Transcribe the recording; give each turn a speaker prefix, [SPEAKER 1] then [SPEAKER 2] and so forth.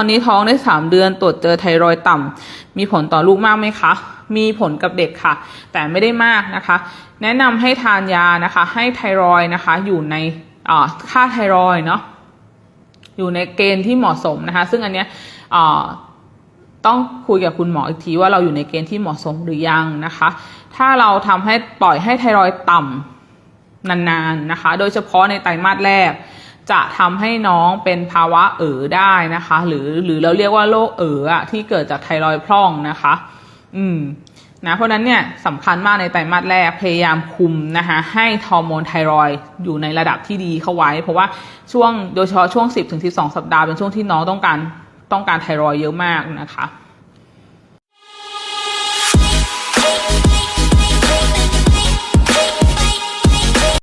[SPEAKER 1] ตอนนี้ท้องได้สามเดือนตรวจเจอไทรอยด์ต่ำมีผลต่อลูกมากไหมคะ มีผลกับเด็กค่ะ แต่ไม่ได้มากนะคะ แนะนำให้ทานยานะคะ ให้ไทรอยนะคะ อยู่ในอ่าค่าไทรอยเนาะอยู่ในเกณฑ์ที่เหมาะสมนะคะ ซึ่งอันเนี้ยอ่าต้องคุยกับคุณหมออีกทีว่าเราอยู่ในเกณฑ์ที่เหมาะสมหรือยังนะคะ ถ้าเราทำให้ปล่อยให้ไทรอยต่ำนานๆนะคะ โดยเฉพาะในไตรมาสแรก จะทำให้น้องเป็นภาวะเอ๋อได้นะคะ หรือหรือเราเรียกว่าโรคเอ๋อที่เกิดจากไทรอยด์พร่องนะคะ อืมนะเพราะนั้นเนี่ยสำคัญมากในไตรมาสแรกพยายามคุมนะคะให้ฮอร์โมนไทรอยด์อยู่ในระดับที่ดีเข้าไว้ เพราะว่าช่วงโดยเฉพาะช่วง 10-12 สัปดาห์เป็นช่วงที่น้องต้องการต้องการไทรอยด์เยอะมากนะคะ